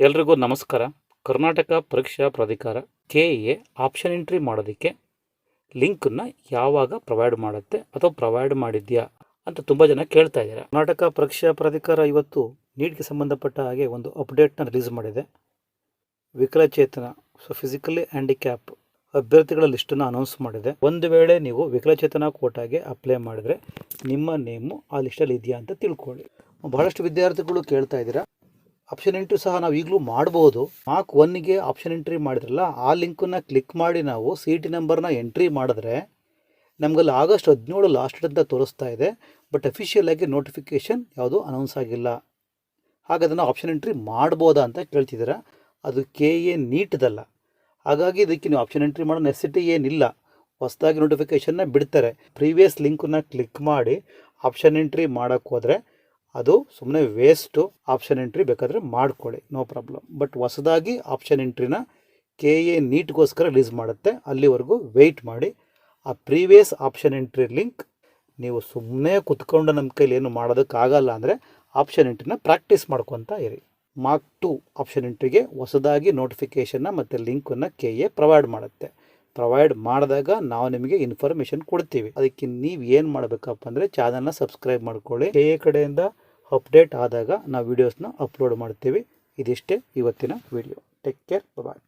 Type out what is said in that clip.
ಎಲ್ರಿಗೂ ನಮಸ್ಕಾರ. ಕರ್ನಾಟಕ ಪರೀಕ್ಷಾ ಪ್ರಾಧಿಕಾರ ಕೆ ಎ ಆಪ್ಷನ್ ಎಂಟ್ರಿ ಮಾಡೋದಕ್ಕೆ ಲಿಂಕನ್ನು ಯಾವಾಗ ಪ್ರೊವೈಡ್ ಮಾಡುತ್ತೆ ಅಥವಾ ಪ್ರೊವೈಡ್ ಮಾಡಿದ್ಯಾ ಅಂತ ತುಂಬ ಜನ ಕೇಳ್ತಾ ಇದ್ದಾರೆ. ಕರ್ನಾಟಕ ಪರೀಕ್ಷಾ ಪ್ರಾಧಿಕಾರ ಇವತ್ತು ನೀಟ್ಗೆ ಸಂಬಂಧಪಟ್ಟ ಹಾಗೆ ಒಂದು ಅಪ್ಡೇಟ್ನ ರಿಲೀಸ್ ಮಾಡಿದೆ. ವಿಕಲಚೇತನ ಸೊ ಫಿಸಿಕಲಿ ಹ್ಯಾಂಡಿಕ್ಯಾಪ್ ಅಭ್ಯರ್ಥಿಗಳ ಲಿಸ್ಟನ್ನು ಅನೌನ್ಸ್ ಮಾಡಿದೆ. ಒಂದು ವೇಳೆ ನೀವು ವಿಕಲಚೇತನ ಕೋಟಾಗೆ ಅಪ್ಲೈ ಮಾಡಿದರೆ ನಿಮ್ಮ ನೇಮು ಆ ಲಿಸ್ಟಲ್ಲಿ ಇದೆಯಾ ಅಂತ ತಿಳ್ಕೊಳ್ಳಿ. ಬಹಳಷ್ಟು ವಿದ್ಯಾರ್ಥಿಗಳು ಕೇಳ್ತಾ ಇದ್ದೀರಾ. ಆಪ್ಷನ್ ಎಂಟ್ರಿ ಸಹ ನಾವು ಈಗಲೂ ಮಾಡ್ಬೋದು. ಮಾರ್ಕ್ ಒನ್ಗೆ ಆಪ್ಷನ್ ಎಂಟ್ರಿ ಮಾಡಿದ್ರಲ್ಲ, ಆ ಲಿಂಕನ್ನು ಕ್ಲಿಕ್ ಮಾಡಿ ನಾವು ಸಿ ಟಿ ನಂಬರ್ನ ಎಂಟ್ರಿ ಮಾಡಿದ್ರೆ ನಮಗಲ್ಲಿ ಆಗಸ್ಟ್ ಹದಿನೇಳು ಲಾಸ್ಟ್ ಅಂತ ತೋರಿಸ್ತಾ ಇದೆ. ಬಟ್ ಅಫಿಷಿಯಲ್ ಆಗಿ ನೋಟಿಫಿಕೇಷನ್ ಯಾವುದು ಅನೌನ್ಸ್ ಆಗಿಲ್ಲ. ಹಾಗೆ ಅದನ್ನು ಆಪ್ಷನ್ ಎಂಟ್ರಿ ಮಾಡ್ಬೋದಾ ಅಂತ ಕೇಳ್ತಿದ್ದೀರ? ಅದು ಕೆ ಎ ನೀಟ್ದಲ್ಲ ಹಾಗಾಗಿ ಇದಕ್ಕೆ ನೀವು ಆಪ್ಷನ್ ಎಂಟ್ರಿ ಮಾಡೋ ನೆಸಿಟಿ ಏನಿಲ್ಲ. ಹೊಸದಾಗಿ ನೋಟಿಫಿಕೇಷನ್ನ ಬಿಡ್ತಾರೆ. ಪ್ರೀವಿಯಸ್ ಲಿಂಕನ್ನ ಕ್ಲಿಕ್ ಮಾಡಿ ಆಪ್ಷನ್ ಎಂಟ್ರಿ ಮಾಡೋಕ್ಕೆ ಹೋದರೆ ಅದು ಸುಮ್ಮನೆ ವೇಸ್ಟು ಆಪ್ಷನ್ ಎಂಟ್ರಿ ಬೇಕಾದರೆ ಮಾಡ್ಕೊಳ್ಳಿ ನೋ ಪ್ರಾಬ್ಲಮ್ ಬಟ್ ಹೊಸದಾಗಿ ಆಪ್ಷನ್ ಎಂಟ್ರಿನ ಕೆ ಎ ನೀಟ್ಗೋಸ್ಕರ ರಿಲೀಸ್ ಮಾಡುತ್ತೆ. ಅಲ್ಲಿವರೆಗೂ ವೆಯ್ಟ್ ಮಾಡಿ. ಆ ಪ್ರೀವಿಯಸ್ ಆಪ್ಷನ್ ಎಂಟ್ರಿ ಲಿಂಕ್ ನೀವು ಸುಮ್ಮನೆ ಕುತ್ಕೊಂಡು ನಮ್ಮ ಕೈಲಿ ಏನು ಮಾಡೋದಕ್ಕಾಗಲ್ಲ ಅಂದರೆ ಆಪ್ಷನ್ ಎಂಟ್ರಿನ ಪ್ರಾಕ್ಟೀಸ್ ಮಾಡ್ಕೊತಾ ಇರಿ. ಮಾರ್ಕ್ ಟು ಆಪ್ಷನ್ ಎಂಟ್ರಿಗೆ ಹೊಸದಾಗಿ ನೋಟಿಫಿಕೇಷನ್ನ ಮತ್ತು ಲಿಂಕನ್ನು ಕೆ ಎ ಪ್ರೊವೈಡ್ ಮಾಡುತ್ತೆ. ಪ್ರೊವೈಡ್ ಮಾಡಿದಾಗ ನಾವು ನಿಮಗೆ ಇನ್ಫಾರ್ಮೇಷನ್ ಕೊಡ್ತೀವಿ. ಅದಕ್ಕೆ ನೀವು ಏನು ಮಾಡಬೇಕಪ್ಪ ಅಂದರೆ ಚಾನಲ್ನ ಸಬ್ಸ್ಕ್ರೈಬ್ ಮಾಡ್ಕೊಳ್ಳಿ. ಬೇರೆ ಕಡೆಯಿಂದ ಅಪ್ಡೇಟ್ ಆದಾಗ ನಾವು ವೀಡಿಯೋಸ್ನ ಅಪ್ಲೋಡ್ ಮಾಡ್ತೀವಿ. ಇದಿಷ್ಟೇ ಇವತ್ತಿನ ವಿಡಿಯೋ ಟೇಕ್ ಕೇರ್ ಬಾಯ್